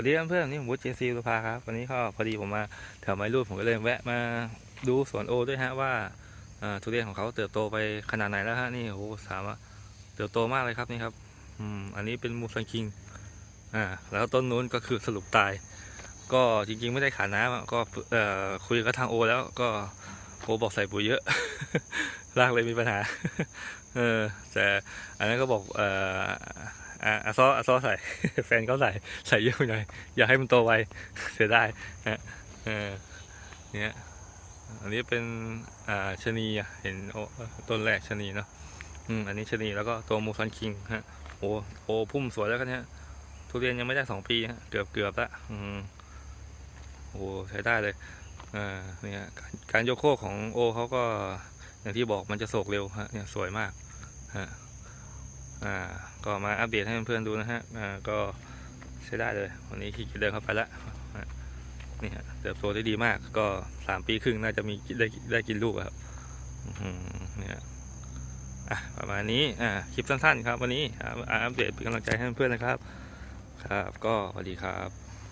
วัสดีเพื่อนๆนี่ผมวุฒิเจนซีรุภาครับ วันนี้ก็พอดีผมมาแถวไม้รูดผมก็เลยแวะมาดูสวนโอด้วยฮะว่าทุเรียนของเขาเติบโตไปขนาดไหนแล้วฮะนี่โอ้สามารถเติบโตมากเลยครับนี่ครับอืมอันนี้เป็นมูซันคิงอ่าแล้วต้นนู้นก็คือสรุปตาย ก็จริงๆไม่ได้ขาน้ำก็เอ่อคุยกับทางโอ แล้วก็โอบอกใส่ปุ๋ยเยอะรากเลยมีปัญหาเออแต่อันนั้นก็บอกเอ่อ อะอาซออาซอใส่ แฟนเขาใส่ใส่เยอะหน่อยอยากให้มันโตไวเสียดายฮะเออเนี่ยอันนี้เป็นอ่าชะนีเห็นโอต้นแรกชะนีเนาะอืมอันนี้ชะนีแล้วก็ตัวมูซันคิงฮะโอ้โอ้พุ่มสวยแล้วกันเนี่ยทุเรียนยังไม่ได้สองปีฮะเกือบเกือบละอืมโอ้ใช้ได้เลยอ่าเนี่ยการโยโคกของโอเขาก็อย่างที่บอกมันจะโศกเร็วฮะเนี่ยสวยมากฮะ อ่าก็มาอัปเดตให้เพื่อนๆดูนะฮะอ่าก็ใช้ได้เลย วันนี้ขี่เดินเข้าไปแล้วนี่ฮะเติบโตได้ดีมากก็สามปีครึ่งน่าจะมีได้ได้กินลูกครับอื้อหือเนี่ยอะประมาณนี้อ่าคลิปสั้นๆครับ วันนี้อ่าอัปเดตเป็นกำลังใจให้เพื่อนๆนะครับ ครับ ก็สวัสดีครับ